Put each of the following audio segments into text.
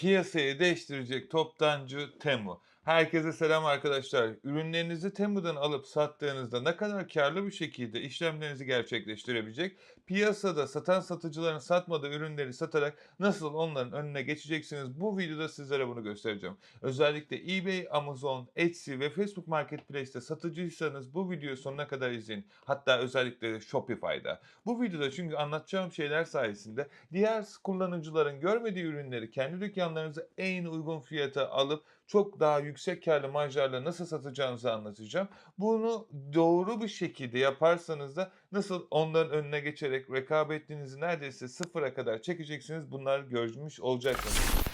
Piyasayı değiştirecek toptancı Temu. Herkese selam arkadaşlar. Ürünlerinizi Temu'dan alıp sattığınızda ne kadar karlı bir şekilde işlemlerinizi gerçekleştirebilecek, piyasada satan satıcıların satmadığı ürünleri satarak nasıl onların önüne geçeceksiniz bu videoda sizlere bunu göstereceğim. Özellikle eBay, Amazon, Etsy ve Facebook Marketplace'te satıcıysanız bu videoyu sonuna kadar izleyin. Hatta özellikle Shopify'da. Bu videoda çünkü anlatacağım şeyler sayesinde diğer kullanıcıların görmediği ürünleri kendi dükkanlarınıza en uygun fiyata alıp çok daha yüksek karlı marjlarla nasıl satacağınızı anlatacağım. Bunu doğru bir şekilde yaparsanız da nasıl onların önüne geçerek rekabetinizi neredeyse sıfıra kadar çekeceksiniz bunları görmüş olacaksınız.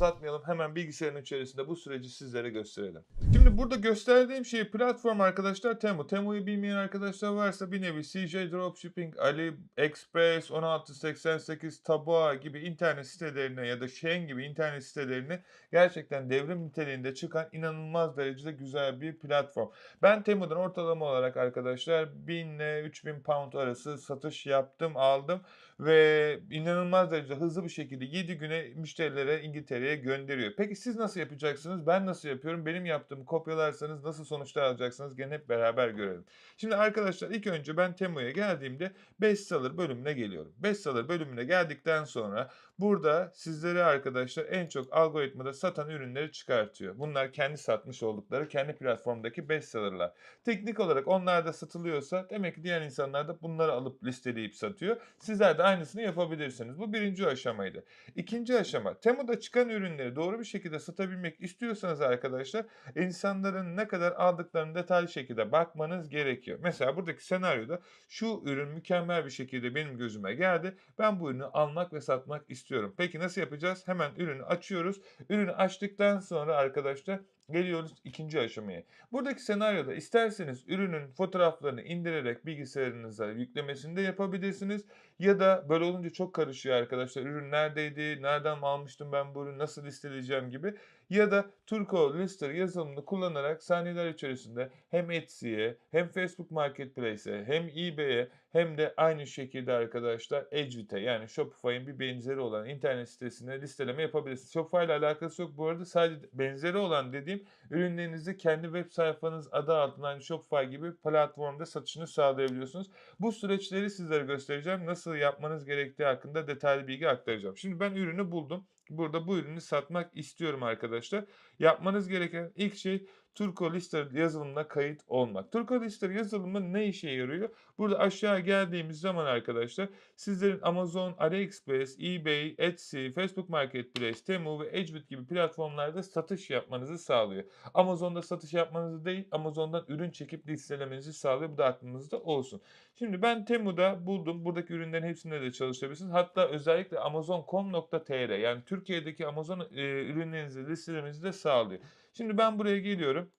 Uzatmayalım hemen bilgisayarın içerisinde bu süreci sizlere gösterelim. Şimdi burada gösterdiğim şey platform arkadaşlar Temu. Temu'yu bilmeyen arkadaşlar varsa bir nevi CJ Dropshipping, AliExpress, 1688, Taboa gibi internet sitelerine ya da Shein gibi internet sitelerine gerçekten devrim niteliğinde çıkan inanılmaz derecede güzel bir platform. Ben Temu'dan ortalama olarak arkadaşlar 1000 ile 3000 pound arası satış yaptım, aldım ve inanılmaz derecede hızlı bir şekilde 7 güne müşterilere İngiltere'ye gönderiyor. Peki siz nasıl yapacaksınız? Ben nasıl yapıyorum? Benim yaptığımı kopyalarsanız nasıl sonuçlar alacaksınız? Gene hep beraber görelim. Şimdi arkadaşlar ilk önce ben Temu'ya geldiğimde bestseller bölümüne geliyorum. Bestseller bölümüne geldikten sonra burada sizlere arkadaşlar en çok algoritmada satan ürünleri çıkartıyor. Bunlar kendi satmış oldukları kendi platformdaki bestsellerlar. Teknik olarak onlar da satılıyorsa demek ki diğer insanlar da bunları alıp listeleyip satıyor. Sizler de aynısını yapabilirsiniz. Bu birinci aşamaydı. İkinci aşama Temu'da çıkan ürünleri doğru bir şekilde satabilmek istiyorsanız arkadaşlar insanların ne kadar aldıklarını detaylı şekilde bakmanız gerekiyor. Mesela buradaki senaryoda şu ürün mükemmel bir şekilde benim gözüme geldi. Ben bu ürünü almak ve satmak istiyorum. Peki nasıl yapacağız? Hemen ürünü açıyoruz. Ürünü açtıktan sonra arkadaşlar geliyoruz ikinci aşamaya. Buradaki senaryoda isterseniz ürünün fotoğraflarını indirerek bilgisayarınıza yüklemesini de yapabilirsiniz. Ya da böyle olunca çok karışıyor arkadaşlar. Ürün neredeydi, nereden almıştım ben bu ürünü, nasıl listeleyeceğim gibi. Ya da Turco Lister yazılımını kullanarak saniyeler içerisinde hem Etsy'ye hem Facebook Marketplace'e hem eBay'e hem de aynı şekilde arkadaşlar Edgewit'e yani Shopify'ın bir benzeri olan internet sitesine listeleme yapabilirsiniz. Shopify ile alakası yok bu arada sadece benzeri olan dediğim ürünlerinizi kendi web sayfanız adı altında hani Shopify gibi platformda satışını sağlayabiliyorsunuz. Bu süreçleri sizlere göstereceğim. Nasıl yapmanız gerektiği hakkında detaylı bilgi aktaracağım. Şimdi ben ürünü buldum. Burada bu ürünü satmak istiyorum arkadaşlar. Yapmanız gereken ilk şey Turco Lister yazılımına kayıt olmak. Turco Lister yazılımı ne işe yarıyor? Burada aşağı geldiğimiz zaman arkadaşlar sizlerin Amazon, AliExpress, eBay, Etsy, Facebook Marketplace, Temu ve Edgebit gibi platformlarda satış yapmanızı sağlıyor. Amazon'da satış yapmanızı değil, Amazon'dan ürün çekip listelemenizi sağlıyor. Bu da aklınızda olsun. Şimdi ben Temu'da buldum. Buradaki ürünlerin hepsinde de çalışabilirsiniz. Hatta özellikle Amazon.com.tr yani Türkiye'deki Amazon e, ürünlerinizi listelemenizi de sağlıyor. Şimdi ben buraya geliyorum.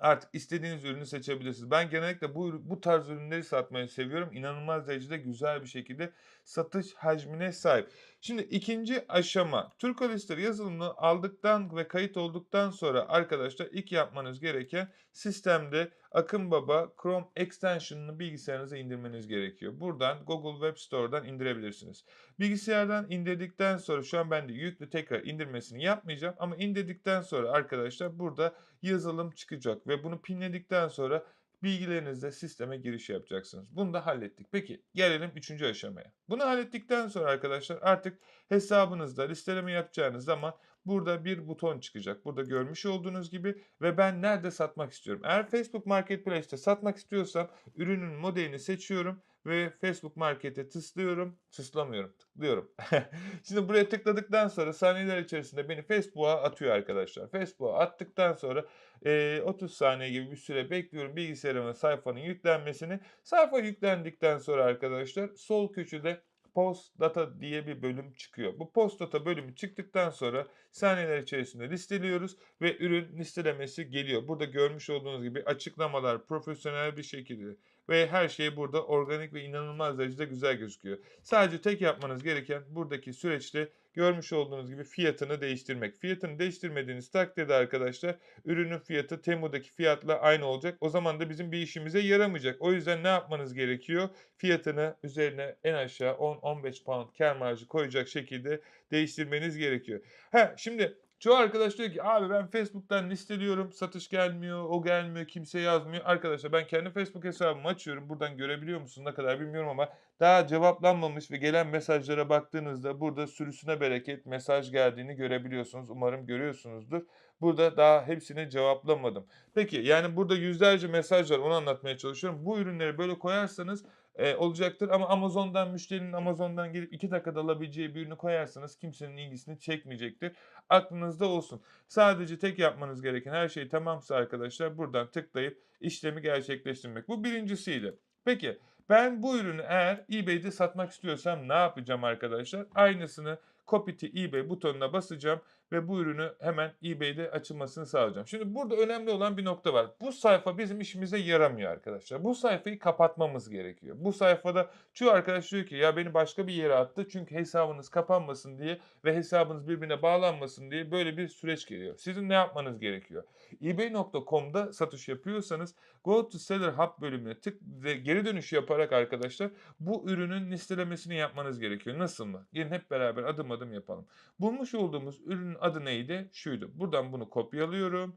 Artık istediğiniz ürünü seçebilirsiniz. Ben genellikle bu bu tarz ürünleri satmayı seviyorum. İnanılmaz derecede güzel bir şekilde satış hacmine sahip. Şimdi ikinci aşama Turco Lister yazılımını aldıktan ve kayıt olduktan sonra arkadaşlar ilk yapmanız gereken sistemde Akın Baba Chrome extension'ını bilgisayarınıza indirmeniz gerekiyor. Buradan Google Web Store'dan indirebilirsiniz. Bilgisayardan indirdikten sonra şu an ben de yüklü tekrar indirmesini yapmayacağım ama indirdikten sonra arkadaşlar burada yazılım çıkacak ve bunu pinledikten sonra bilgilerinizle sisteme giriş yapacaksınız. Bunu da hallettik. Peki gelelim üçüncü aşamaya. Bunu hallettikten sonra arkadaşlar artık hesabınızda listeleme yapacağınız zaman burada bir buton çıkacak. Burada görmüş olduğunuz gibi ve ben nerede satmak istiyorum. Eğer Facebook Marketplace'te satmak istiyorsam ürünün modelini seçiyorum ve Facebook Market'e tıslıyorum. Tıslamıyorum, tıklıyorum. Şimdi buraya tıkladıktan sonra saniyeler içerisinde beni Facebook'a atıyor arkadaşlar. Facebook'a attıktan sonra e, 30 saniye gibi bir süre bekliyorum bilgisayarıma sayfanın yüklenmesini. Sayfa yüklendikten sonra arkadaşlar sol köşede Post Data diye bir bölüm çıkıyor. Bu Post Data bölümü çıktıktan sonra saniyeler içerisinde listeliyoruz ve ürün listelemesi geliyor. Burada görmüş olduğunuz gibi açıklamalar profesyonel bir şekilde ve her şey burada organik ve inanılmaz derecede güzel gözüküyor. Sadece tek yapmanız gereken buradaki süreçte görmüş olduğunuz gibi fiyatını değiştirmek. Fiyatını değiştirmediğiniz takdirde arkadaşlar ürünün fiyatı Temu'daki fiyatla aynı olacak. O zaman da bizim bir işimize yaramayacak. O yüzden ne yapmanız gerekiyor? Fiyatını üzerine en aşağı 10-15 pound kar marjı koyacak şekilde değiştirmeniz gerekiyor. Ha şimdi Çoğu arkadaş diyor ki abi ben Facebook'tan listeliyorum satış gelmiyor o gelmiyor kimse yazmıyor. Arkadaşlar ben kendi Facebook hesabımı açıyorum buradan görebiliyor musunuz ne kadar bilmiyorum ama daha cevaplanmamış ve gelen mesajlara baktığınızda burada sürüsüne bereket mesaj geldiğini görebiliyorsunuz. Umarım görüyorsunuzdur. Burada daha hepsini cevaplamadım. Peki yani burada yüzlerce mesaj var onu anlatmaya çalışıyorum. Bu ürünleri böyle koyarsanız e, olacaktır ama Amazon'dan müşterinin Amazon'dan gelip 2 dakikada alabileceği bir ürünü koyarsanız kimsenin ilgisini çekmeyecektir. Aklınızda olsun. Sadece tek yapmanız gereken her şey tamamsa arkadaşlar buradan tıklayıp işlemi gerçekleştirmek. Bu birincisiydi. Peki ben bu ürünü eğer eBay'de satmak istiyorsam ne yapacağım arkadaşlar? Aynısını Copy to eBay butonuna basacağım ve bu ürünü hemen eBay'de açılmasını sağlayacağım. Şimdi burada önemli olan bir nokta var. Bu sayfa bizim işimize yaramıyor arkadaşlar. Bu sayfayı kapatmamız gerekiyor. Bu sayfada çoğu arkadaş diyor ki ya beni başka bir yere attı çünkü hesabınız kapanmasın diye ve hesabınız birbirine bağlanmasın diye böyle bir süreç geliyor. Sizin ne yapmanız gerekiyor? eBay.com'da satış yapıyorsanız Go to Seller Hub bölümüne tık ve geri dönüş yaparak arkadaşlar bu ürünün listelemesini yapmanız gerekiyor. Nasıl mı? Gelin hep beraber adım adım yapalım. Bulmuş olduğumuz ürünün adı neydi? Şuydu. Buradan bunu kopyalıyorum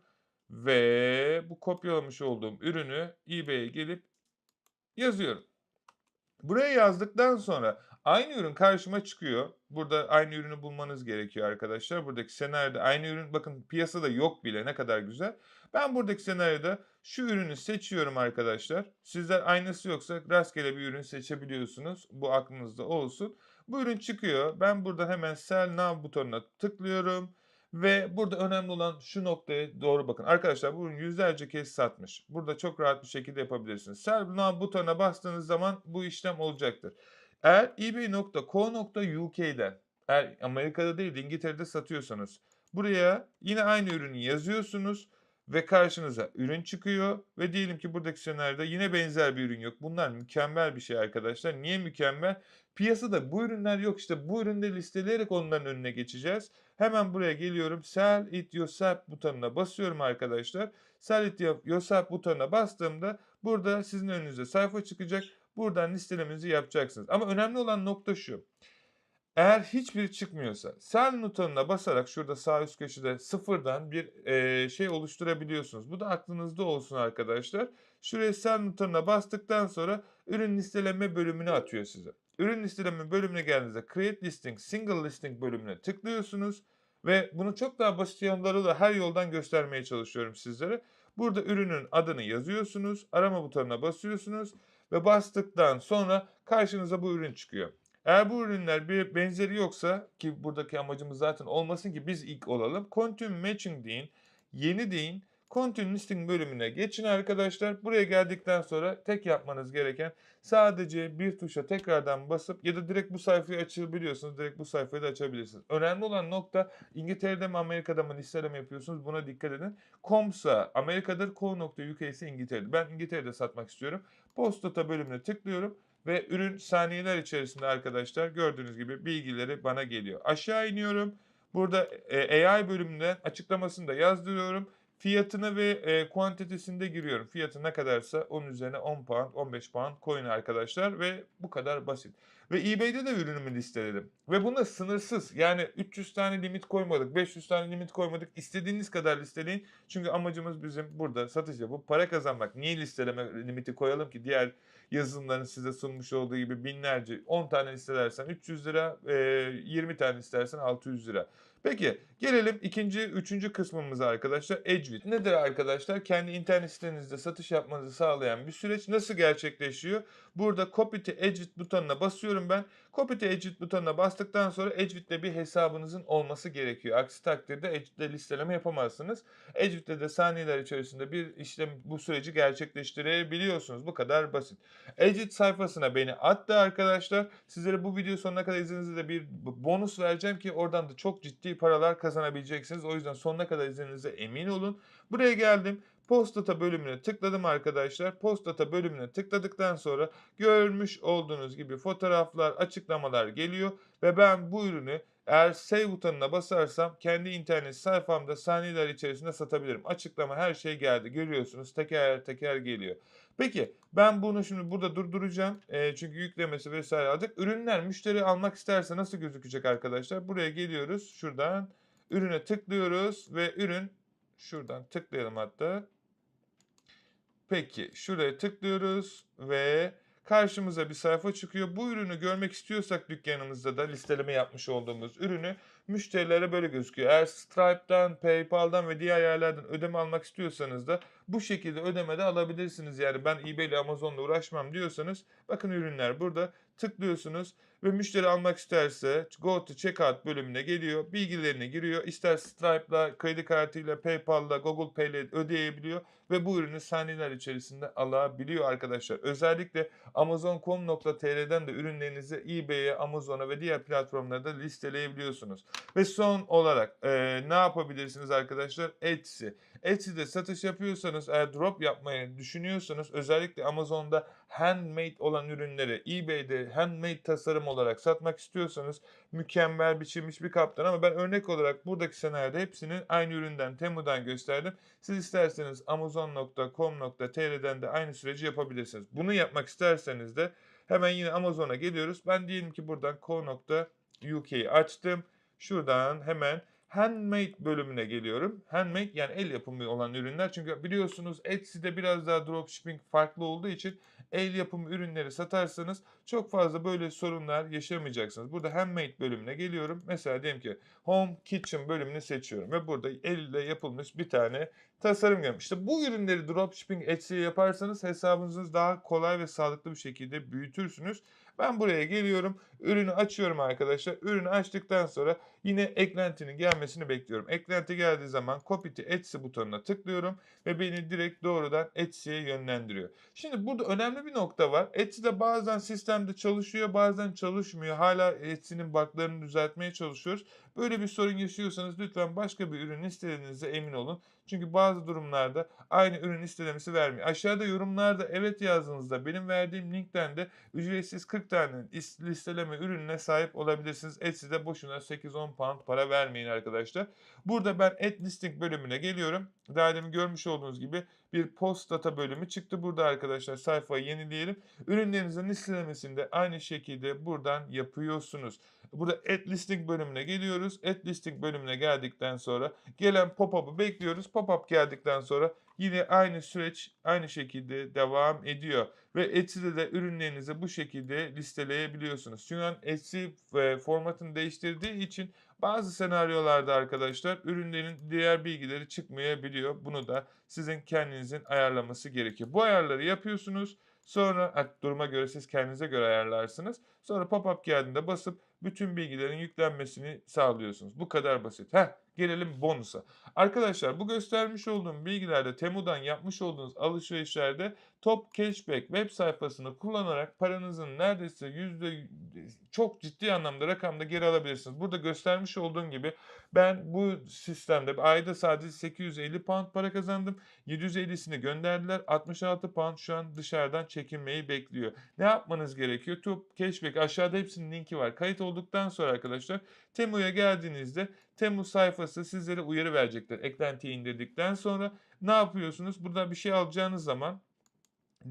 ve bu kopyalamış olduğum ürünü eBay'e gelip yazıyorum. Buraya yazdıktan sonra aynı ürün karşıma çıkıyor. Burada aynı ürünü bulmanız gerekiyor arkadaşlar. Buradaki senaryoda aynı ürün bakın piyasada yok bile ne kadar güzel. Ben buradaki senaryoda şu ürünü seçiyorum arkadaşlar. Sizler aynısı yoksa rastgele bir ürün seçebiliyorsunuz. Bu aklınızda olsun. Bu ürün çıkıyor. Ben burada hemen Sell Now butonuna tıklıyorum. Ve burada önemli olan şu noktaya doğru bakın. Arkadaşlar bu ürün yüzlerce kez satmış. Burada çok rahat bir şekilde yapabilirsiniz. Sell Now butonuna bastığınız zaman bu işlem olacaktır. Eğer ebay.co.uk'den eğer Amerika'da değil de İngiltere'de satıyorsanız buraya yine aynı ürünü yazıyorsunuz ve karşınıza ürün çıkıyor ve diyelim ki buradaki senaryoda yine benzer bir ürün yok. Bunlar mükemmel bir şey arkadaşlar. Niye mükemmel? Piyasada bu ürünler yok. İşte bu ürünleri listeleyerek onların önüne geçeceğiz. Hemen buraya geliyorum. Sell it yourself butonuna basıyorum arkadaşlar. Sell it yourself butonuna bastığımda burada sizin önünüze sayfa çıkacak. Buradan listelemenizi yapacaksınız. Ama önemli olan nokta şu. Eğer hiçbiri çıkmıyorsa sell butonuna basarak şurada sağ üst köşede sıfırdan bir şey oluşturabiliyorsunuz. Bu da aklınızda olsun arkadaşlar. Şuraya sell butonuna bastıktan sonra ürün listeleme bölümünü atıyor size. Ürün listeleme bölümüne geldiğinizde create listing, single listing bölümüne tıklıyorsunuz. Ve bunu çok daha basit yollarıyla her yoldan göstermeye çalışıyorum sizlere. Burada ürünün adını yazıyorsunuz. Arama butonuna basıyorsunuz. Ve bastıktan sonra karşınıza bu ürün çıkıyor. Eğer bu ürünler bir benzeri yoksa ki buradaki amacımız zaten olmasın ki biz ilk olalım. Continue Matching deyin. Yeni deyin. Continue Listing bölümüne geçin arkadaşlar. Buraya geldikten sonra tek yapmanız gereken sadece bir tuşa tekrardan basıp ya da direkt bu sayfayı açabiliyorsunuz. Direkt bu sayfayı da açabilirsiniz. Önemli olan nokta İngiltere'de mi Amerika'da mı listeleme yapıyorsunuz buna dikkat edin. Com'sa Amerika'dır, co.uk ise İngiltere'de. Ben İngiltere'de satmak istiyorum. Postata bölümüne tıklıyorum ve ürün saniyeler içerisinde arkadaşlar gördüğünüz gibi bilgileri bana geliyor. Aşağı iniyorum. Burada e, AI bölümünden açıklamasını da yazdırıyorum. Fiyatını ve e, kuantitesini de giriyorum. Fiyatı ne kadarsa onun üzerine 10 pound, 15 pound koyun arkadaşlar ve bu kadar basit. Ve eBay'de de ürünümü listeledim. Ve buna sınırsız. Yani 300 tane limit koymadık, 500 tane limit koymadık. İstediğiniz kadar listeleyin. Çünkü amacımız bizim burada satış yapıp para kazanmak. Niye listeleme limiti koyalım ki? Diğer yazılımların size sunmuş olduğu gibi binlerce 10 tane listelersen 300 lira, 20 tane istersen 600 lira. Peki gelelim ikinci, üçüncü kısmımıza arkadaşlar. Edgewit nedir arkadaşlar? Kendi internet sitenizde satış yapmanızı sağlayan bir süreç. Nasıl gerçekleşiyor? Burada Copy to Edgewit butonuna basıyorum ben. Copy to Edgewit butonuna bastıktan sonra Edgewit'te bir hesabınızın olması gerekiyor. Aksi takdirde Edgewit'te listeleme yapamazsınız. Edgewit'te de saniyeler içerisinde bir işlem bu süreci gerçekleştirebiliyorsunuz. Bu kadar basit. Edgewit sayfasına beni attı arkadaşlar. Sizlere bu video sonuna kadar izninizde de bir bonus vereceğim ki oradan da çok ciddi paralar kazanabileceksiniz. O yüzden sonuna kadar izlediğinize emin olun. Buraya geldim. Postdata bölümüne tıkladım arkadaşlar. Postdata bölümüne tıkladıktan sonra görmüş olduğunuz gibi fotoğraflar, açıklamalar geliyor ve ben bu ürünü eğer save butonuna basarsam kendi internet sayfamda saniyeler içerisinde satabilirim. Açıklama her şey geldi. Görüyorsunuz teker teker geliyor. Peki ben bunu şimdi burada durduracağım. Eee, çünkü yüklemesi vesaire alacak. Ürünler müşteri almak isterse nasıl gözükecek arkadaşlar? Buraya geliyoruz. Şuradan ürüne tıklıyoruz ve ürün şuradan tıklayalım hatta. Peki şuraya tıklıyoruz ve karşımıza bir sayfa çıkıyor. Bu ürünü görmek istiyorsak dükkanımızda da listeleme yapmış olduğumuz ürünü müşterilere böyle gözüküyor. Eğer Stripe'dan, PayPal'dan ve diğer yerlerden ödeme almak istiyorsanız da bu şekilde ödeme de alabilirsiniz. Yani ben eBay ile Amazon'la uğraşmam diyorsanız bakın ürünler burada tıklıyorsunuz ve müşteri almak isterse Go to Checkout bölümüne geliyor. Bilgilerini giriyor. İster Stripe'la, kredi kartıyla, PayPal'la, Google Pay ile ödeyebiliyor ve bu ürünü saniyeler içerisinde alabiliyor arkadaşlar. Özellikle Amazon.com.tr'den de ürünlerinizi eBay'e, Amazon'a ve diğer platformlarda listeleyebiliyorsunuz. Ve son olarak e, ne yapabilirsiniz arkadaşlar? Etsy. Etsy'de satış yapıyorsanız, eğer drop yapmayı düşünüyorsanız özellikle Amazon'da handmade olan ürünleri eBay'de handmade tasarım olarak satmak istiyorsanız mükemmel biçilmiş bir kaptan ama ben örnek olarak buradaki senaryoda hepsini aynı üründen Temu'dan gösterdim. Siz isterseniz amazon.com.tr'den de aynı süreci yapabilirsiniz. Bunu yapmak isterseniz de hemen yine Amazon'a geliyoruz. Ben diyelim ki buradan co.uk'yi açtım. Şuradan hemen handmade bölümüne geliyorum. Handmade yani el yapımı olan ürünler. Çünkü biliyorsunuz Etsy'de biraz daha dropshipping farklı olduğu için el yapımı ürünleri satarsanız çok fazla böyle sorunlar yaşamayacaksınız. Burada handmade bölümüne geliyorum. Mesela diyelim ki home kitchen bölümünü seçiyorum ve burada elle yapılmış bir tane tasarım görüyorum. İşte bu ürünleri dropshipping Etsy'ye yaparsanız hesabınızı daha kolay ve sağlıklı bir şekilde büyütürsünüz. Ben buraya geliyorum. Ürünü açıyorum arkadaşlar. Ürünü açtıktan sonra yine eklentinin gelmesini bekliyorum. Eklenti geldiği zaman Copy to Etsy butonuna tıklıyorum ve beni direkt doğrudan Etsy'ye yönlendiriyor. Şimdi burada önemli bir nokta var. Etsy'de bazen sistemde çalışıyor, bazen çalışmıyor. Hala Etsy'nin bug'larını düzeltmeye çalışıyoruz. Böyle bir sorun yaşıyorsanız lütfen başka bir ürün istediğinize emin olun. Çünkü bazı durumlarda aynı ürün istelemesi vermiyor. Aşağıda yorumlarda evet yazdığınızda benim verdiğim linkten de ücretsiz 40 tane is- listeleme ürününe sahip olabilirsiniz. Etsy'de boşuna 8-10 pound para vermeyin arkadaşlar. Burada ben Ad Listing bölümüne geliyorum. Daha demin görmüş olduğunuz gibi bir post data bölümü çıktı. Burada arkadaşlar sayfayı yenileyelim. Ürünlerinizin listelemesini de aynı şekilde buradan yapıyorsunuz. Burada Ad Listing bölümüne geliyoruz. Ad Listing bölümüne geldikten sonra gelen pop-up'ı bekliyoruz. Pop-up geldikten sonra yine aynı süreç aynı şekilde devam ediyor. Ve Etsy'de de ürünlerinizi bu şekilde listeleyebiliyorsunuz. Çünkü Etsy e, formatını değiştirdiği için bazı senaryolarda arkadaşlar ürünlerin diğer bilgileri çıkmayabiliyor. Bunu da sizin kendinizin ayarlaması gerekiyor. Bu ayarları yapıyorsunuz. Sonra duruma göre siz kendinize göre ayarlarsınız. Sonra pop-up geldiğinde basıp bütün bilgilerin yüklenmesini sağlıyorsunuz. Bu kadar basit. Heh, gelelim bonusa. Arkadaşlar bu göstermiş olduğum bilgilerde Temu'dan yapmış olduğunuz alışverişlerde Top Cashback web sayfasını kullanarak paranızın neredeyse yüzde çok ciddi anlamda rakamda geri alabilirsiniz. Burada göstermiş olduğum gibi ben bu sistemde ayda sadece 850 pound para kazandım. 750'sini gönderdiler. 66 pound şu an dışarıdan çekilmeyi bekliyor. Ne yapmanız gerekiyor? Top Cashback aşağıda hepsinin linki var. Kayıt olduktan sonra arkadaşlar Temu'ya geldiğinizde Temu sayfası sizlere uyarı verecektir. Eklentiyi indirdikten sonra ne yapıyorsunuz? Burada bir şey alacağınız zaman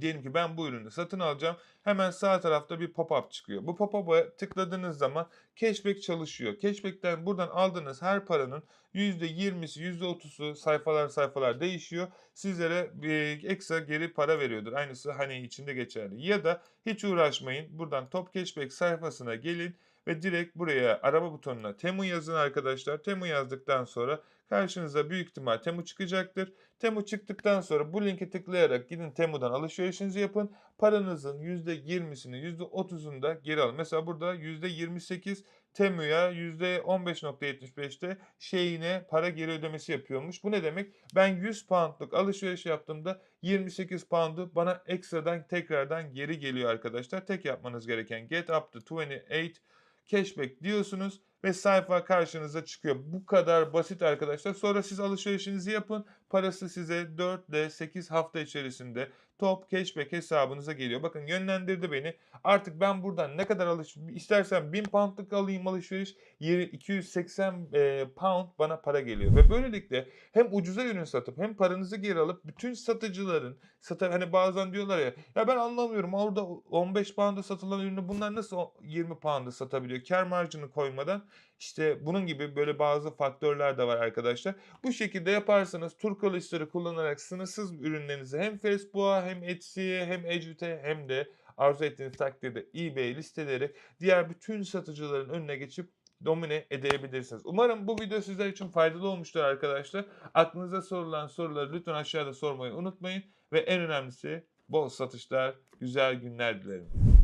Diyelim ki ben bu ürünü satın alacağım. Hemen sağ tarafta bir pop-up çıkıyor. Bu pop-up'a tıkladığınız zaman cashback çalışıyor. Cashback'ten buradan aldığınız her paranın %20'si, %30'u sayfalar sayfalar değişiyor. Sizlere bir ekstra geri para veriyordur. Aynısı hani içinde geçerli. Ya da hiç uğraşmayın. Buradan Top Cashback sayfasına gelin ve direkt buraya arama butonuna Temu yazın arkadaşlar. Temu yazdıktan sonra karşınıza büyük ihtimal Temu çıkacaktır. Temu çıktıktan sonra bu linke tıklayarak gidin Temu'dan alışverişinizi yapın. Paranızın %20'sini %30'unu da geri alın. Mesela burada %28 Temu'ya %15.75'te şeyine para geri ödemesi yapıyormuş. Bu ne demek? Ben 100 poundluk alışveriş yaptığımda 28 pound'u bana ekstradan tekrardan geri geliyor arkadaşlar. Tek yapmanız gereken get up to 28 cashback diyorsunuz ve sayfa karşınıza çıkıyor. Bu kadar basit arkadaşlar. Sonra siz alışverişinizi yapın. Parası size 4 ile 8 hafta içerisinde top cashback hesabınıza geliyor. Bakın yönlendirdi beni. Artık ben buradan ne kadar alış istersen 1000 poundluk alayım alışveriş yeri 280 e, pound bana para geliyor. Ve böylelikle hem ucuza ürün satıp hem paranızı geri alıp bütün satıcıların sata hani bazen diyorlar ya ya ben anlamıyorum orada 15 pound'a satılan ürünü bunlar nasıl o 20 pound'a satabiliyor? Kar marjını koymadan işte bunun gibi böyle bazı faktörler de var arkadaşlar. Bu şekilde yaparsanız Turko listeleri kullanarak sınırsız ürünlerinizi hem Facebook'a hem Etsy'ye hem Edge'e hem de arzu ettiğiniz takdirde eBay listeleri diğer bütün satıcıların önüne geçip domine edebilirsiniz. Umarım bu video sizler için faydalı olmuştur arkadaşlar. Aklınıza sorulan soruları lütfen aşağıda sormayı unutmayın ve en önemlisi bol satışlar, güzel günler dilerim.